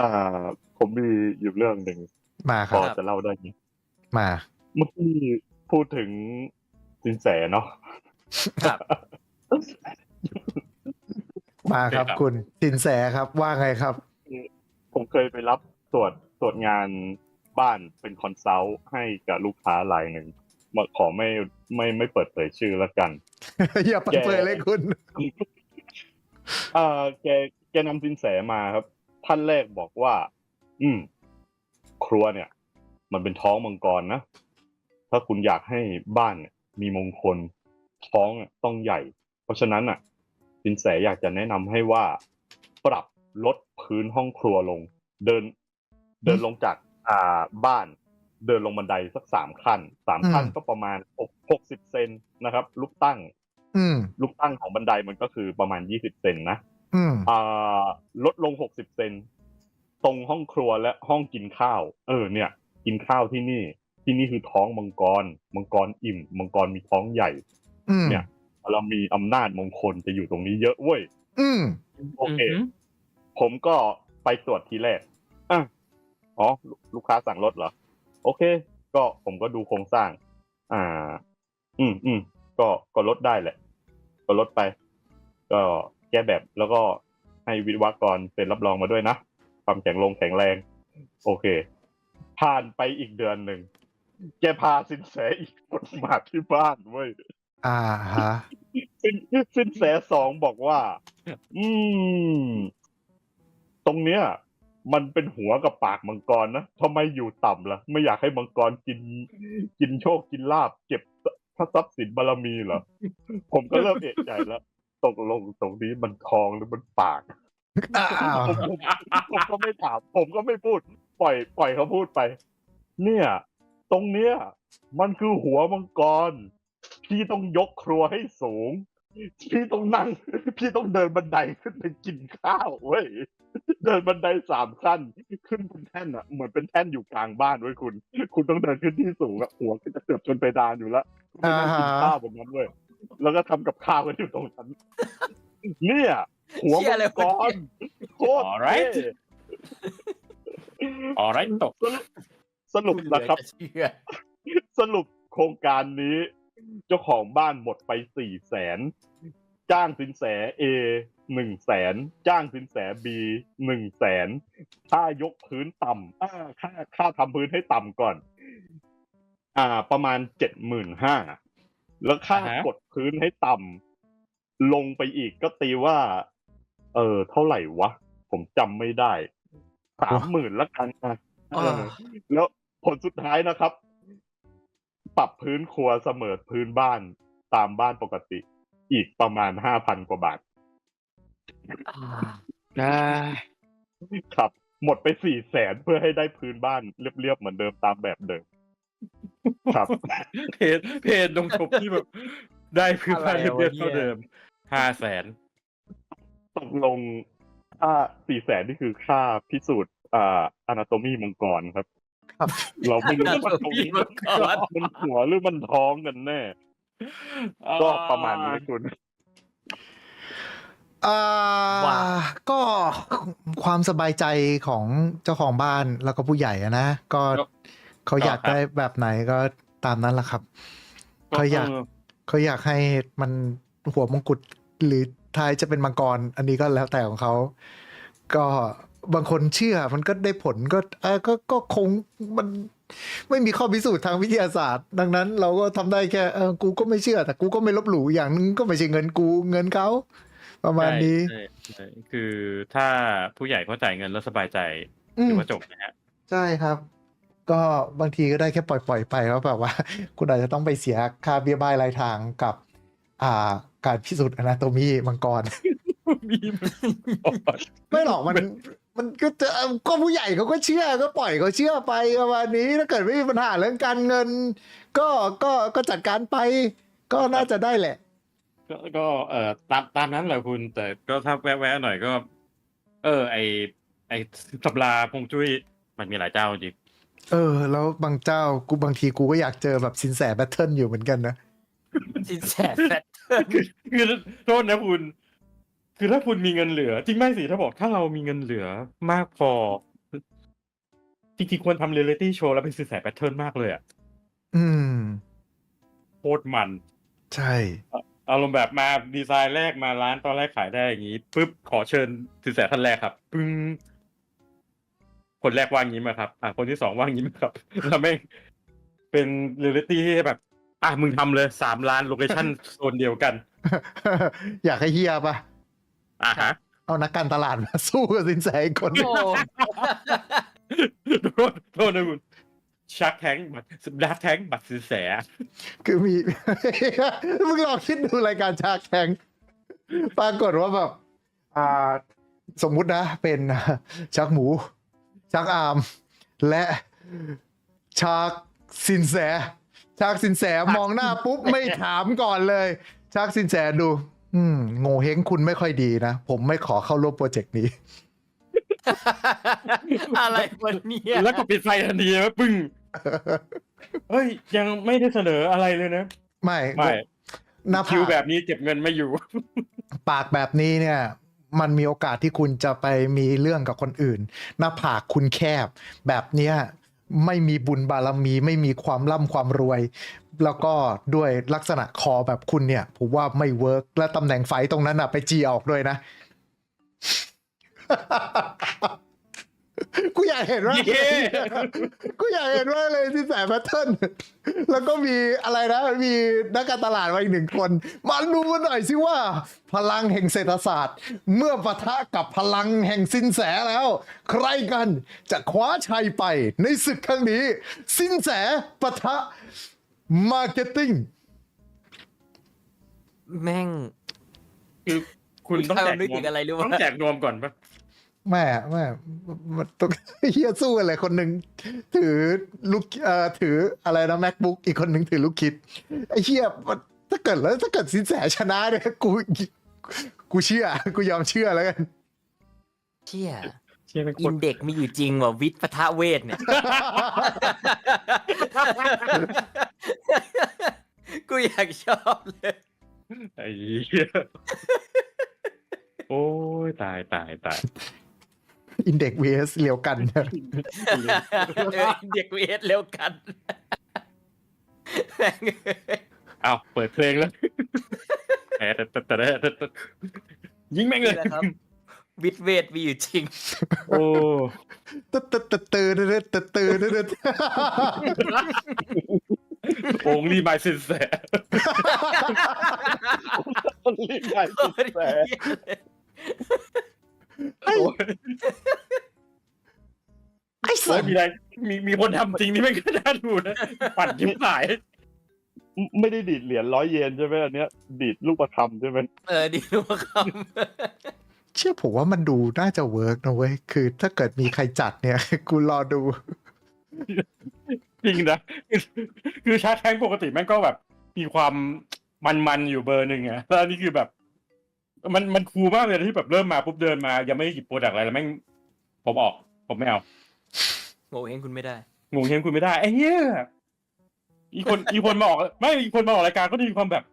อ่า ผมมีอยู่เรื่องหนึ่งมาคพรัอบ จะเล่าได้ไหมมา เมื่อกี้พูดถึงสินแสเนาะครับ มาครับครับคุณสินแสครับว่าไงครับ ผมเคยไปรับตรวจตรวจงานบ้านเป็นคอนซัลท์ให้กับลูกค้ารายหนึ่งมาขอไม่ไม่ไม่เปิดเผยชื่อแล้วกัน อย่าเปิดเผยเลยคุณเอ่อแกแกนำสินแสมาครับ ท่านแรกบอกว่า อืม ครัวเนี่ย มันเป็นท้องมังกรนะ ถ้าคุณอยากให้บ้านเนี่ยมีมงคล ท้องอะต้องใหญ่ เพราะฉะนั้นอะสินแสอยากจะแนะนำให้ว่า ปรับลดพื้นห้องครัวลง เดิน เดินลงจากอ่าบ้าน เดินลงบันไดสักสามขั้นสามขั้นอืมก็ประมาณหกหกสิบเซนนะครับ ลูกตั้งอืมลูกตั้งของบันไดมันก็คือประมาณยี่สิบเซนนะ อืมอ่า ลดลงหกสิบเซนตรงห้องครัวและห้องกินข้าว เออ เนี่ย กินข้าวที่นี่ ที่นี่คือท้องมังกร มังกรอิ่ม มังกรมีท้องใหญ่อืมเนี่ยเรามีอำนาจมงคลจะอยู่ตรงนี้เยอะเว้ยอืมโอเคอือหือผมก็ไปตรวจทีแรกอะอ๋อลูลูกค้าสั่งรถเหรอ โอเค ก็ผมก็ดูโครงสร้าง อ่า อืมอืมก็ก็ลดได้แหละ ก็ลดไป ก็แก้แบบแล้วก็ให้วิศวกรเซ็นรับรองมาด้วยนะ ความแข็งลงแข็งแรง โอเค ผ่านไปอีกเดือนหนึ่ง แกพาสินแสอีกคนมาที่บ้านเว้ย อ่าฮะ สินสินแสสองบอกว่า อืม ตรงเนี้ย มันเป็นหัวกับปากมังกรนะทำไมอยู่ต่ำล่ะ ไม่อยากให้มังกรกิน กินโชคกินลาบเก็บพระทรัพย์สินบารมีเหรอ ผมก็เริ่มเอะใจแล้ว ตกลงตรงนี้มันทองหรือมันปากอ้าวผมผมผมก็ไม่ถาม ผมก็ไม่พูด ปล่อย ปล่อยเขาพูดไป เนี่ย ตรงเนี้ย มันคือหัวมังกร พี่ต้องยกครัวให้สูง พี่ต้องนั่ง พี่ต้องเดินบันไดขึ้นไปกินข้าวเว้ยเดินบันไดสามขั้น ขึ้นบนแท่นอะเหมือนเป็นแท่นอยู่กลางบ้านเว้ยคุณ คุณต้องเดินขึ้นที่สูงอะหัวก็จะเกือบจนไปดานอยู่แล้วไปนั่งกินข้าวบนนั้นเว้ย แล้วก็ทำกับข้าวกันอยู่ตรงนั้นเนี่ยหัวเชี่ยมัอะไรงกวะรโคตร Alright เท่ออไรตกสรุปนะครับเชื่อสรุปโครงการนี้ เจ้าของบ้านหมดไปสี่แสนจ้างสินแสเอหนึ่งแสนจ้างสินแสบีหนึ่งแสนค่ายกพื้นต่ำอ่าค่าค่าทำพื้นให้ต่ำก่อน อ่า ประมาณเจ็ดหมื่นห้า แล้วค่ากดพื้นให้ต่ำลงไปอีกก็ตีว่า เออ เท่าไหร่วะ ผมจำไม่ได้สามหมื่นละกันอะเออแล้วผลสุดท้ายนะครับ ปรับพื้นครัวเสมอพื้นบ้านตามบ้านปกติ อีกประมาณห้าพันกว่าบาทได้ครับ หมดไปสี่แสนเพื่อให้ได้พื้นบ้านเรียบๆเหมือนเดิมตามแบบเดิม ครับ เพจเพจลงจบที่แบบ ได้พื้นบ้านอะไรเรีวะยบๆเท่าเนี่ยเดิมห้าแสนตกลงค่าสี่แสนนี่คือค่าพิสูจน์อ่าอนาโตมีมังกรครับ ครับ เราไม่รู้ว่ามันตรง Anatomy มังกรมันหัวหรือมันท้องกันแน่ก็ประมาณนี้คุณอ่าว่าก็ความสบายใจของเจ้าของบ้านแล้วก็ผู้ใหญ่อะนะก็ก็ เขาอยากได้แบบไหนก็ตามนั้นแหละครับเขาอยากเขาอยากให้มันหัวมงกุฎหรือท้ายจะเป็นมังกร อันนี้ก็แล้วแต่ของเขาก็บางคนเชื่อมันก็ได้ผลก็เออก็ก็คงมันไม่มีข้อพิสูจน์ทางวิทยาศาสตร์ ดังนั้น เราก็ทำได้แค่เออกูก็ไม่เชื่อ แต่กูก็ไม่ลบหลู่อย่างหนึงก็ไม่ใช่เงินกูเงินเขาประมาณนี้ใช่ใช่คือถ้าผู้ใหญ่เขาจ่ายเงินแล้วสบายใจอืถืมอว่าจบนะฮะใช่ครับ ก็บางทีก็ได้แค่ปล่อยปล่อย ๆ ไปว่าแบบว่า คุณอาจจะต้องไปเสียค่าเบี้ยบ้ายรายทางกับ อ่า การพิสูจน์อนาโตมีมังกรมีมันก่อนไม่หรอกมันมันก็จะก็ผู้ใหญ่เขาก็เชื่อก็ปล่อยเขาเชื่อไปประมาณนี้ถ้าเกิดไม่มีปัญหาเรื่องการเงิน ก็ก็ก็จัดการไป ก็น่าจะได้แหละ ก็ก็เอ่อตามตามนั้นแหละคุณ แต่ก็ถ้าแวะๆหน่อยก็ เออ ไอไอสับลาพงจุ้ยมันมีหลายเจ้าจริง เออ แล้วบางเจ้ากูบางทีกูก็อยากเจอแบบสินแสแบทเทิลอยู่เหมือนกันนะ สินแสแฟตคือคือโทษนะคุณ คือถ้าคุณมีเงินเหลือ จริงไม่สิถ้าบอกถ้าเรามีเงินเหลือมากพอ จริงๆควรทำเรียลลิตี้โชว์แล้วเป็นสื่อสายแพทเทิร์นมากเลยอะอืมโคตรมัน ใช่อารมณ์แบบมาดีไซน์แรกมาร้านตอนแรกขายได้อย่างนี้ปุ๊บขอเชิญสินแสท่านแรกครับปึ้ง คนแรกว่างยิ้มอะครับ อะคนที่สองว่างยิ้มอะครับแล้วแม่งเป็นเรียลลิตี้ที่แบบ อะมึงทำเลยสามล้านโลเคชั่นโซนเดียวกัน อยากให้เฮียปะอะฮะเอานักการตลาดมาสู้กับสินแสอีกคนหนึ่งโอ้โทษโทษนะคุณชักแทงบัตรดักแทงบัตรสินแส คือมีมึงลองคิดดูรายการชาร์กแทงปรากฏว่าแบบ อ่า สมมุตินะ เป็นชักหมู ชักอามและชาร์กสินแสชาร์กสินแสมองหน้าปุ๊บไม่ถามก่อนเลย ชาร์กสินแสดู อืมโง่เฮงคุณไม่ค่อยดีนะ ผมไม่ขอเข้าร่วมโปรเจกต์นี้ อะไรวันนี้แล้วก็ปิดไฟทันทีนะปึ้งเฮ้ย ยังไม่ได้เสนออะไรเลยนะ ไม่ไม่หน้าคิวผากแบบนี้เก็บเงินไม่อยู่ ปากแบบนี้เนี่ย มันมีโอกาสที่คุณจะไปมีเรื่องกับคนอื่น หน้าผากคุณแคบ แบบเนี้ยไม่มีบุญบารมี ไม่มีความร่ำความรวย แล้วก็ด้วยลักษณะคอแบบคุณเนี่ยผมว่าไม่เวิร์กและตำแหน่งไฟตรงนั้นอะไปจีออกด้วยนะ กูอยากเห็นว่าเย้กูอยากเห็นว่าเลยที่แสบแพทเทิร์นแล้วก็มีอะไรนะ มีนักการตลาดมาอีกหนึ่งคนมาดูกันหน่อยสิว่า พลังแห่งเศรษฐศาสตร์ เมื่อปะทะกับพลังแห่งสินแสแล้ว ใครกันจะคว้าชัยไปในศึกครั้งนี้ สินแสปะทะมาร์เก็ตติ้งแม่ง คือคุณต้องแจกนึกนถึวมงอะไรรู้ปะต้องแจกนวมก่อนปะ แม่แม่มันต้องเฮียสู้กันเลยคนหนึ่งถือลูกเอ่อถืออะไรนะ macbook อีกคนหนึ่งถือลูกคิดไอ้เฮียมันถ้าเกิดแล้วถ้าเกิดสินแสชนะเนี่ยกูกูเชื่อ กูยอมเชื่อแล้วกันเชี่ยเชี่ยเป็นคอินนเด็กมีอยู่จริงว่ะวิทย์ปะทะเวทเนี่ย กูอยากชอบเลย ไอ้เหี้ยโอ้ยตายตายตาย อินเด็กเวสเร็วกันเอออินเด็กเวสเร็วกันเอาเปิดเพลงแล้วแต่แต่แต่ยิงแม่งเลยครับวิดเวทมีอยู่จริง โอ้ตตตเตอร์ตเตอร์โองลีบายสินแสโองลีบายสินแส สัยตว์มีอะไรมีมีคนทำจริงนี่ไม่ก็น่าดูนะปั่นยิ้มหาย ไม่ได้ดีดเหรียญร้อยเยนใช่ไหมอันเนี้ย ดีดลูกประคำใช่ไหมเออดีรู้ว่าคเชื่อผมว่ามันดูน่าจะเวิร์กนะเว้ย คือถ้าเกิดมีใครจัดเนี่ย กูรอดู จริงนะคือคือชาร์จแทงปกติแม่งก็แบบ มีความมันๆอยู่เบอร์หนึ่งอะแล้วอันนี้คือแบบ มันมันคูลมากเลยที่แบบเริ่มมาปุ๊บเดินมา ยังไม่ได้หยิบโปรดักต์อะไรแล้วแม่งผมออก ผมไม่เอาำโง่เองคุณไม่ได้ งงเฮงคุณไม่ได้ไอ้เหี้ยอีคนอีคนมาออกไม่อีคนมาออกรายการก็จะมีความแบบ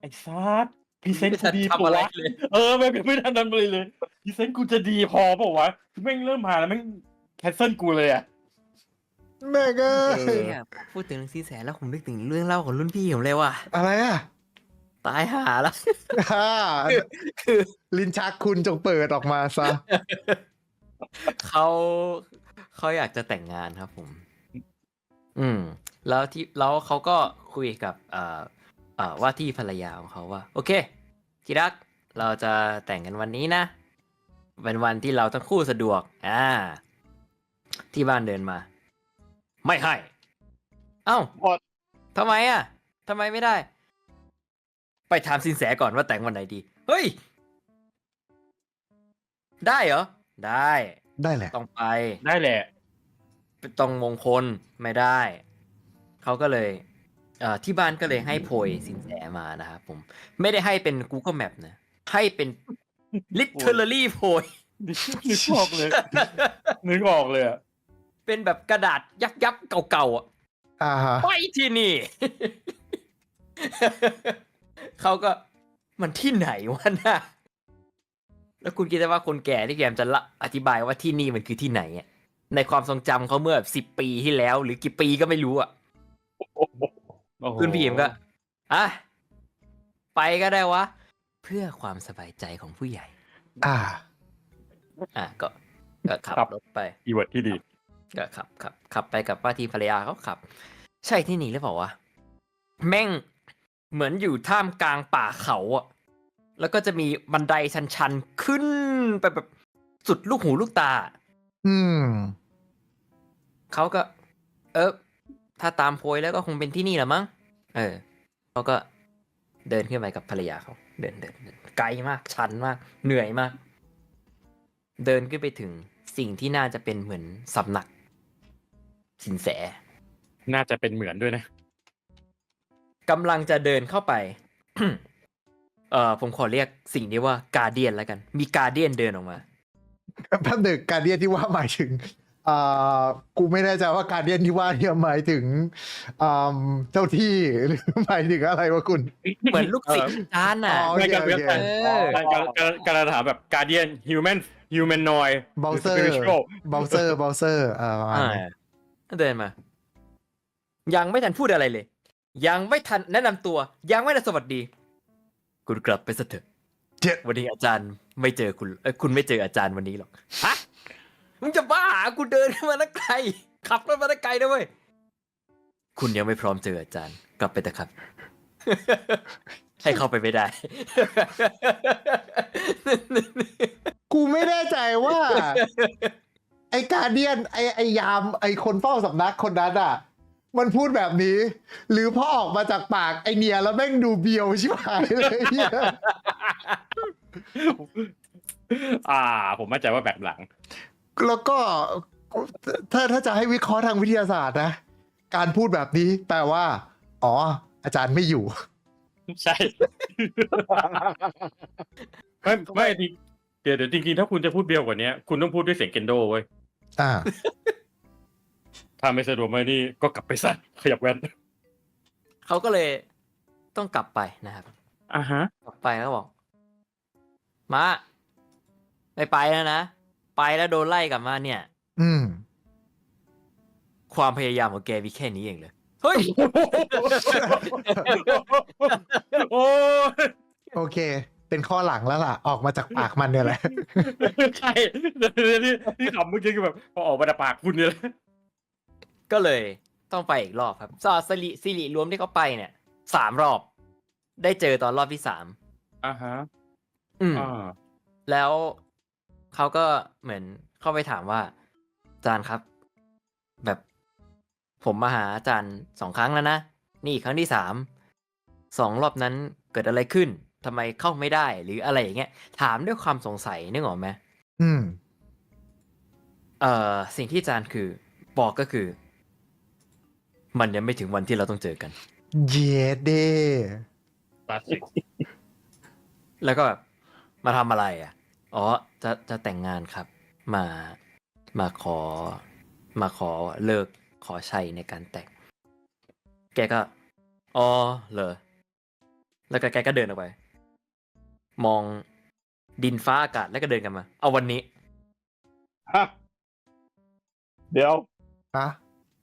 ไอ้ซาร์พรีเซนต์กูดีทำปะอะไรวะเลยเออแม่งไม่ทันทำอะไรเลยพรีเซนต์กูจะดีพอเปล่าวะคือแม่งเริ่มมาแล้วแม่งแคนเซิลกูเลยอะแม่ก็เออเนี่ยพูดถึงซีแสนแล้วผมนึกถึงเรื่องเล่าของรุ่นพี่ผมเลยว่ะอะไรอะตายหาแล้วอ่าคือลิ้นชักคุณจงเปิดออกมาซะเขา เขาอยากจะแต่งงานครับผม อืม แล้วที่แล้วเขาก็คุยกับเอ่อเอ่อว่าที่ภรรยาของเขาว่า โอเคที่รักเราจะแต่งกันวันนี้นะ เป็นวันที่เราทั้งคู่สะดวก อ่า ที่บ้านเดินมา ไม่ให้ เอ้าพอทำไมอะทำไมไม่ได้ ไปถามสินแสก่อนว่าแต่งวันไหนดี เฮ้ย ได้เหรอ ได้ ได้แหละ ต้องไปได้แหละ ตรงมงคลไม่ได้ เขาก็เลยเอ่อที่บ้านก็เลยให้โพยสินแสมานะครับผม ไม่ได้ให้เป็น Google Map นะ ให้เป็น literally โพยนึกออกเลยนึกออกเลยอะเป็นแบบกระดาษยับยับๆเก่าๆอะอ่าฮะไปที่นี่ เขาก็มันที่ไหนวะน่ะ แล้วคุณคิดว่าคนแก่ที่พยายามจะละอธิบายว่าที่นี่มันคือที่ไหนอะในความทรงจำเขาเมื่อสิบปีที่แล้ว หรือกี่ปีก็ไม่รู้อะโอ้โหคุณพีเอ็มก็อะไปก็ได้วะ เพื่อความสบายใจของผู้ใหญ่ อ่า อะก็ก็ขับ รถไป อีเวิร์ดที่ดี ก็ขับขับขับไปกับป้าทีภรรยาเขาขับ ใช่ที่นี่หรือเปล่าวะแม่งเหมือนอยู่ท่ามกลางป่าเขาอะ แล้วก็จะมีบันไดชันๆขึ้นไปแบบสุดลูกหูลูกตา อืมเขาก็ เออถ้าตามโพยแล้วก็คงเป็นที่นี่แหละมั้ง เออเขาก็เดินขึ้นไปกับภรรยาเขา เดินเดินเดินไกลมากชันมาก เหนื่อยมาก เดินขึ้นไปถึงสิ่งที่น่าจะเป็นเหมือนสำนัก สินแส น่าจะเป็นเหมือนด้วยนะกำลังจะเดินเข้าไป เอ่อผมขอเรียกสิ่งนี้ว่ากาเดียนแล้วกัน มีกาเดียนเดินออกมาแป๊บหนึ่งการเดียนที่ว่าหมายถึงอ่ากูไม่แน่ใจว่าการเดียนที่ว่าเนี่ยหมายถึงอ่าเจ้าที่หรือหมายถึงอะไรวะคุณเหมือนลูกศิษย์อาจารย์น่ะอ๋อไม่กันโอเคเว็บโอเคไซต์การการการถามแบบ Guardian Human Humanoid เบลเซอร์ Spiritual เบลเซอร์เบลเซอร์อ่าประมาณอ่านั้นเดินมา ยังไม่ทันพูดอะไรเลย ยังไม่ทันแนะนำตัว ยังไม่ทันสวัสดี คุณกลับไปซะเถอะเจ็ดวันนี้อาจารย์ไม่เจอคุณเอ้ยคุณไม่เจออาจารย์วันนี้หรอกฮะมึงจะบ้าเหรอกูเดินมาตั้งไกลขับรถมาตั้งไกลนะเว้ยคุณยังไม่พร้อมเจออาจารย์ กลับไปเถอะครับ ให้เข้าไปไม่ได้ กูไม่แน่ใจว่า ไอการเดียนไอไอยามไอคนเฝ้าสำนักคนนั้นอะ มันพูดแบบนี้ หรือพอออกมาจากปากไอเนียแล้วแม่งดูเบียวชิบหายเลยเหี้ยอ่า ผมมั่นใจว่าแบบหลัง แล้วก็ถ้าถ้าจะให้วิเคราะห์ทางวิทยาศาสตร์นะ การพูดแบบนี้แปลว่า อ๋อ อาจารย์ไม่อยู่ ใช่ ไม่ไม่ดิเดี๋ยวเดี๋ยวจริงๆถ้าคุณจะพูดเบียวกว่านี้คุณต้องพูดด้วยเสียงเกนโดเว้ยอ่า ถ้าไม่สะดวกมานี่ก็กลับไปซะขยับแว่นเขาก็เลยต้องกลับไปนะครับ อ่าฮะ กลับไปแล้วบอกมาไม่ไปแล้วนะ ไปแล้วโดนไล่กลับมาเนี่ย อืม ความพยายามของแกมีแค่นี้เองเลยเฮ้ย โอ้ยโอเค เป็นข้อหลังแล้วล่ะ ออกมาจากปากมันเนี่ยแหละ ใช่ที่ที่ขำเมื่อกี้คือแบบพอออกมาจากปากคุณเนี่ยแหละ ก็เลยต้องไปอีกรอบครับซอสิริสิริรวมที่เขาไปเนี่ยสามรอบ ได้เจอตอนรอบที่สามอ่าฮะอืมอ่าแล้วเขาก็เหมือนเข้าไปถามว่าอาจารย์ครับ แบบผมมาหาอาจารย์สองครั้งแล้วนะ นี่ครั้งที่สามสองรอบนั้นเกิดอะไรขึ้นทำไมเข้าไม่ได้หรืออะไรอย่างเงี้ยถามด้วยความสงสัยนึกออกไหมอืม เอ่อสิ่งที่อาจารย์คือบอกก็คือ มันยังไม่ถึงวันที่เราต้องเจอกัน เยเดคลาสสิกแล้วก็แบบมาทำอะไรอะ อ๋อ จะจะแต่งงานครับ มามาขอ มาขอเลิกขอชัยในการแต่ง แกก็ อ๋อเหรอ แล้วก็แกก็เดินออกไป มองดินฟ้าอากาศแล้วก็เดินกลันมา เอาวันนี้ ฮะเดี๋ยว ฮะ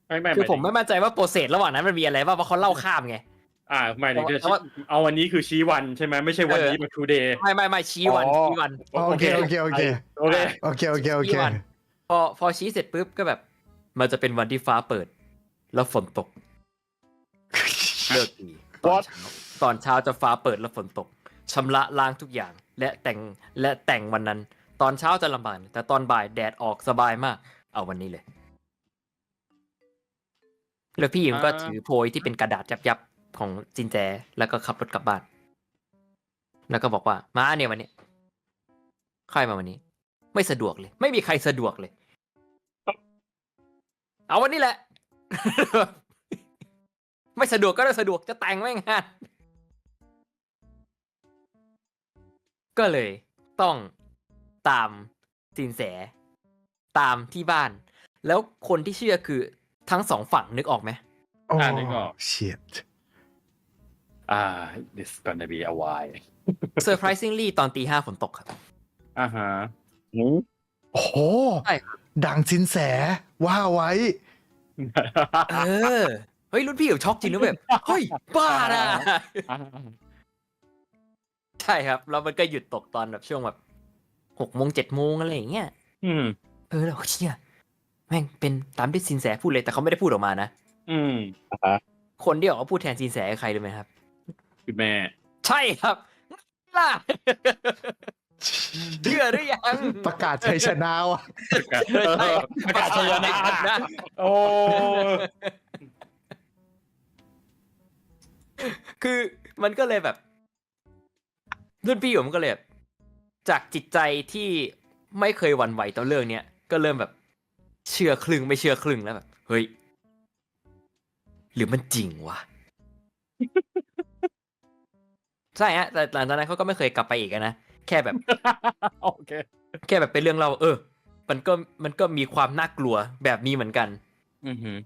ไม่ไม่คือผมหไม่ยถึงมั่นใจว่าโปรเซสระหว่างนั้นมันมีอะไรบ้างเพราะเขาเล่าข้ามไง อ่าไม่ถึงแต่ว่าเอาวันนี้คือชี้วันใช่ไหมไม่ใช่วันนี้เป็น two day ไม่ไม่ไม่ชี้วันอ๋อชี้วันโอเคโอเคโอเคโอเคโอเคโอเคโอเคชี้วันพอพอชี้เสร็จปุ๊บก็แบบ มันจะเป็นวันที่ฟ้าเปิด แล้วฝนตกเลิกดีตอนเช้าตอนเช้าจะฟ้าเปิดแล้วฝนตกชำระล้างทุกอย่าง และแต่งและแต่งวันนั้น ตอนเช้าจะลำบากแต่ตอนบ่ายแดดออกสบายมาก เอาวันนี้เลย แล้วพี่ยิมก็อ่าถือโพยที่เป็นกระดาษยับๆของจินแจ แล้วก็ขับรถกลับบ้าน แล้วก็บอกว่ามาเนี่ยวันนี้ใครมาวันนี้ ไม่สะดวกเลย ไม่มีใครสะดวกเลย เอาวันนี้แหละ ไม่สะดวกก็ได้สะดวกจะแต่งไม่งานก็เลยต้องตามสินแส ตามที่บ้าน แล้วคนที่เชื่อคือ ทั้งสองฝั่งนึกออกไหมโอ้อ่านึกออก shit อ่า this gonna be a while surprisingly ตอนตีห้าฝนตกครับอ่าฮะหืมโอ้โหใช่ครับดังสินแสว่าไว้ เออ เฮ้ยรุ่นพี่อยู่ช็อกจริงนะแบบ เฮ้ย บ้านะใช่ครับ แล้วมันก็หยุดตกตอนแบบช่วงแบบหกโมงเจ็ดโมงอะไรอย่างเงี้ย อืม เออแล้วเชี่ย แม่งเป็นตามที่สินแสพูดเลยแต่เขาไม่ได้พูดออกมานะอืมอ่าฮะคนที่ออกมาพูดแทนสินแสคือใครรู้ไหมครับคือแม่ใช่ครับล่ะเชื่อหรือยัง ประกาศชัยชนะว่ะ เออประกาศชัยชนะโอ้คือมันก็เลยแบบ รุ่นพี่ผมก็เลยแบบจากจิตใจที่ไม่เคยหวั่นไหวต่อเรื่องเนี้ยก็เริ่มแบบ เชื่อครึ่งไม่เชื่อครึ่งแล้วแบบเฮ้ย หรือมันจริงวะใช่ฮะแต่หลังจากนั้นเขาก็ไม่เคยกลับไปอีกอะนะแค่แบบ โอเค แค่แบบเป็นเรื่องเรา เออ มันก็มันก็มีความน่ากลัวแบบนี้เหมือนกัน อือหือ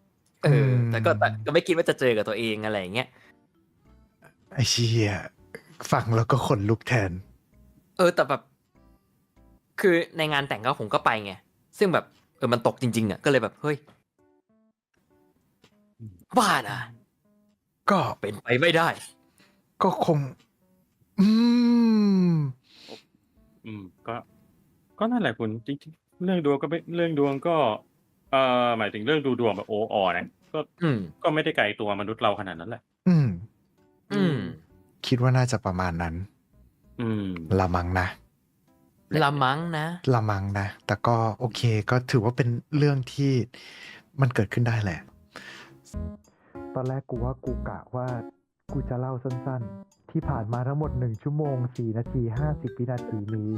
เออมแต่ก็แต่ก็ไม่คิดว่าจะเจอกับตัวเองอะไรอย่างเงี้ยไอ้เชี่ยฟังแล้วก็ขนลุกแทน เออ แต่แบบ คือในงานแต่งเขาผมก็ไปไง ซึ่งแบบ เออมันตกจริงๆอะก็เลยแบบเฮ้ยบ้านะก็เป็นไปไม่ได้ ก็คง อืม อืม ก็ ก็นั่นแหละคุณจริงๆเรื่องดวงก็ไม่เรื่องดวงก็ เอ่อหมายถึงเรื่องดูดวงแบบโอออนะก็อืม ก็ไม่ได้ไกลตัวมนุษย์เราขนาดนั้นแหละ อืม อืม คิดว่าน่าจะประมาณนั้นอืม ละมังนะ ละมั้งนะละมังนะ แต่ก็โอเคก็ถือว่าเป็นเรื่องที่มันเกิดขึ้นได้แหละ ตอนแรกกูว่ากูกะว่ากูจะเล่าสั้นๆ ที่ผ่านมาทั้งหมด 1 ชั่วโมง 4 นาที 50วินาทีนี้